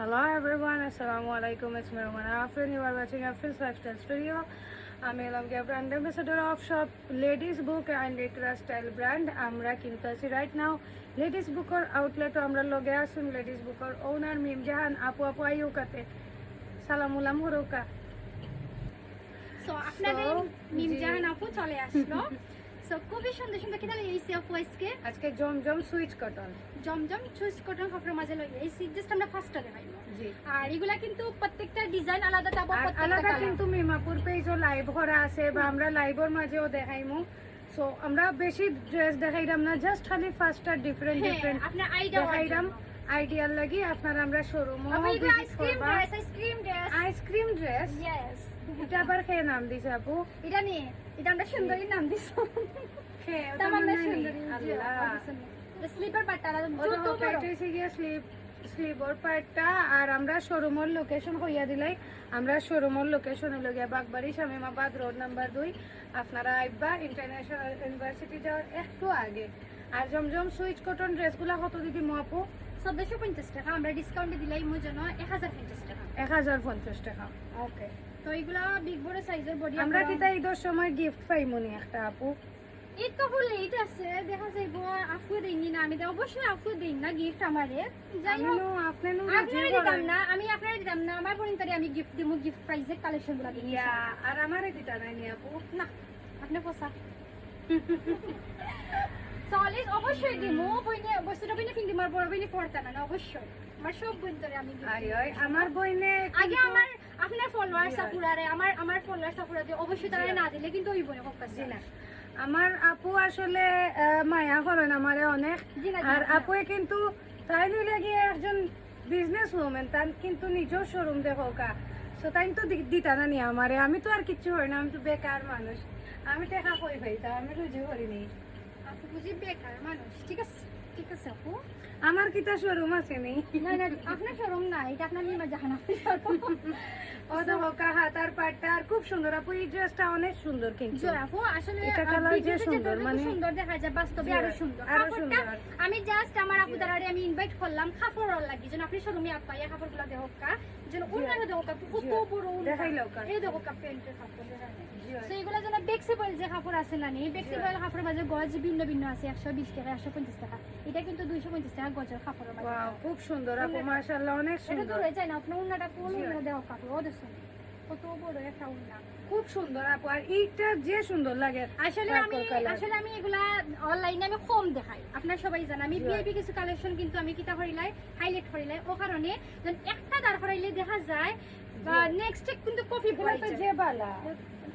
Hello everyone, Assalamu alaikum. It's me Roman Afrin. You are watching Afrin's Lifestyle Studio. আমি এলাম গিয়ে brand ambassador of shop ladies book and Iqra style brand আমরা কিনতে আছি right now ladies বুকর আউটলেটও আমরা লগে আসুন লেডিস বুকর ওনার মিম জাহান আপু আপু আইউকাতে সালামুলাম হরুকা সো আপনাদের So, মিমজাহান জি। আপু চলে আসলো সো খুবই সুন্দর সুন্দর কিনা এই আপু আজকে আজকে জমজম সুইচ কটন। জমজম চুজ কটন কাপড়ের মাঝে লই এই জাস্ট আমরা ফার্স্টটা দেখাইবো জি। আর এগুলা কিন্তু প্রত্যেকটা ডিজাইন আলাদা যাব আলাদা কিন্তু মিমাপুর পেজও লাইভ করা আছে বা আমরা লাইভের মাঝেও দেখাইমু। সো আমরা বেশি ড্রেস দেখাইলাম না জাস্ট খালি ফার্স্টটা ডিফারেন্ট ডিফারেন্ট আপনার আইডিয়া দেখাইলাম। আইডিয়ার লাগি আপনার আমরা showroom ice cream dress ice cream dress ice cream dress yes এটা আবার খেয়ে নাম দিছে আপু। এটা নিয়ে এটা আমরা সুন্দরী নাম দিছো। খেয়ে নেই। সুন্দরী আল্লাহ। স্লিপার পাট্টা জুতো হোক, এটা গিয়া স্লিপ স্লিপর পার্টটা আর আমরা শোরুমের লোকেশন হইয়া দিলাই। আমরা শোরুমের লোকেশন হইল গিয়া বাগবাড়ি শামিমাবাদ রোড নাম্বার দুই। আপনারা আইবা ইন্টারন্যাশনাল ইউনিভার্সিটি যাওয়ার একটু আগে। আর জমজম সুইচ কটন ড্রেসগুলা কত দিদি মো আপু? চোদ্দশো পঞ্চাশ টাকা আমরা ডিসকাউন্টে দিলাই মোর জন্য এক হাজার পঞ্চাশ টাকা। এক হাজার পঞ্চাশ টাকা। ওকে তো এগুলা বিগ বড় সাইজের বডি আমরা ঈদের সময় গিফট একটা আপু? ঈদ তো আছে দেখা যাইব আফু দেইনি না আমি তো অবশ্যই আফু দেই না গিফট আমারে। যাই হোক আপনারা দিতাম না আমি আপনারা দিতাম না আমার পরিন্তরে আমি গিফট দিমু গিফট প্রাইজের কালেকশনগুলা দিই আর আমারে দিতা নাই নি আপু। না আপনি পোসা অবশ্যই দিমু বইনে বস্তুটা বইনে ফিন দিমার বড় বইনে পড়তা না অবশ্যই। আমার সব আমি gift আই দিই। আমার বইনে আগে আমার আপনার ফলোয়ার সাপুরারে আমার আমার ফলোয়ার সাপুরাতে অবশ্যই তারা। না দিলে কিন্তু ওই বনে হোক জি। না। আমার আপু আসলে মায়া করেন আমারে অনেক। আর। আপুয়ে কিন্তু তাই নিলে গিয়ে একজন বিজনেস ওমেন তার কিন্তু নিজের শোরুম দেখো কা সো তাই তো দিতা না নি আমারে। আমি তো আর কিচ্ছু হয় না আমি তো বেকার মানুষ। আমি টাকা কই ভাই তা আমি রুজি করিনি আপু বুঝি বেকার মানুষ ঠিক আছে? আছে আপু? আমার কিতা শোরুম আছে নি না না আপনার শোরুম না এটা আপনার নিমা জাহানা ও দেখো কা পাটটা আর খুব সুন্দর আপু এই ড্রেসটা অনেক সুন্দর কিন্তু। আপু আসলে এটা আহ, যে সুন্দর, মানে- সুন্দর দেখা যায় বাস্তবে আরও সুন্দর। আরও সুন্দর। আমি জাস্ট আমার আপু দ্বারারে আমি ইনভাইট করলাম কাপড় লাগি যেন আপনি শোরুমে আপ পাইয়া কাপড়গুলো দেখো কা যেন দেখো কা কত বড়। এই দেখো প্যান্টের এগুলো যেন বেক্সিবল যে কাপড় আছে না নি বেক্সিবল কাপড়ের মাঝে গজ ভিন্ন ভিন্ন আছে একশো বিশ টাকা একশো পঞ্চাশ টাকা। এটা কিন্তু দুইশো পঞ্চাশ টাকা গজের কাপড়ের ওয়াও খুব সুন্দর আপু মাশাআল্লাহ অনেক এটা সুন্দর। দূরে যায় না আপনার উন্নাটা জি। উন্না দেওয়া কাপড় ও দেখুন কত বড় একটা উন্না। খুব সুন্দর আপু আর এইটা যে সুন্দর লাগে আসলে আমি আসলে আমি এগুলা অনলাইনে আমি কম দেখাই। আপনার সবাই জানেন আমি. ভিআইপি কিছু কালেকশন কিন্তু আমি কিতা করিলাই হাইলাইট করিলাই। ও কারণে যেন একটা দাঁড় করাইলে দেখা যায় বা নেক্সট কিন্তু এগুলো তো যে বালা।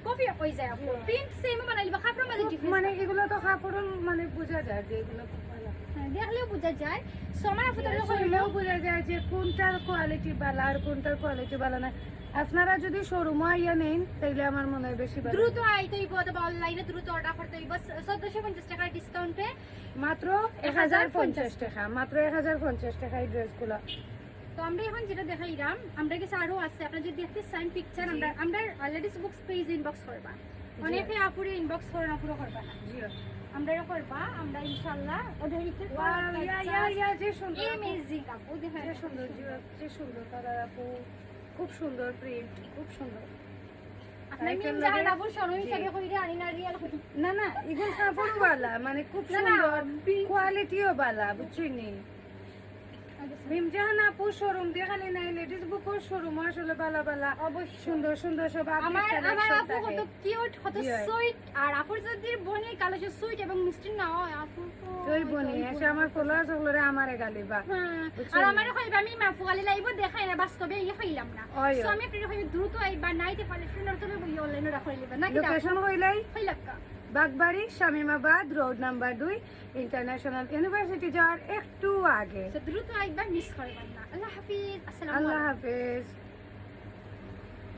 কপি হয়ে যায় প্রিন্ট সেম বানাইলে বা কাপড়ের মাঝে মানে এগুলো তো কাপড় মানে বোঝা যায় যে এগুলো দেখলেও বোঝা যায়। সমার আপনাদের শরীরেও বোঝা যায় যে কোনটার কোয়ালিটি ভালো আর কোনটার কোয়ালিটি ভালো না। আপনারা যদি শোরুম আইয়া নেন তাইলে আমার মনে হয় বেশি দ্রুত আইতে হইব অথবা অনলাইনে দ্রুত অর্ডার করতে হইব। চোদ্দশো পঞ্চাশ টাকার ডিসকাউন্টে মাত্র এক হাজার পঞ্চাশ টাকা মাত্র এক হাজার পঞ্চাশ টাকা এই ড্রেসগুলো তো আমরা এখন যেটা দেখাইলাম আমরা কাছে আরও আছে। আপনারা যদি দেখতে চান পিকচার আমরা আমরা লেডিস বুকস পেজ ইনবক্স করবা। অনেকে আপুরে ইনবক্স করেন আপুরো করবা না। আমরা করবা আমরা ইনশাল্লাহ ওদের Wow, ইয়া, ইয়া, ইয়া, যে সুন্দর। এমেজিং আপু দেখা যে সুন্দর যে- সুন্দর তারা আপু খুব সুন্দর প্রিন্ট খুব সুন্দর। না না এগুলো কাপড় বালা মানে খুব সুন্দর কোয়ালিটিও বালা বুঝছিনি ভীমজাহান আপু শোরুম দিয়ে খালি নাই লেডিস বুকও শোরুম আসলে বালা বালা। অবশ্যই। সুন্দর সুন্দর সব আমার আমার আপু। কত কিউট কত। সুইট আর আপুর যদি বনি কালো সুইট এবং মিষ্টি না হয় আপু তো তুই বনি এসে আমার ফলোয়ার্স হলরে আমারে গালিবা হ্যাঁ, আর? আমার কইবা আমি মাফু গালি লাইব দেখাই না বাস্তবে ইয়ে খাইলাম না। সো আমি ফ্রি হই দ্রুত আইবা নাইতে পারলে ফ্রেন্ডর তুমি বই অনলাইনে রাখো লিবা। না কি লোকেশন হইলাই খাইলাক্কা বাগবাড়ি শামিমাবাদ রোড নাম্বার দুই ইন্টারন্যাশনাল ইউনিভার্সিটি যাওয়ার একটু আগে। দ্রুত একবার মিস করবেন না আল্লাহ হাফিজ আল্লাহ হাফেজ।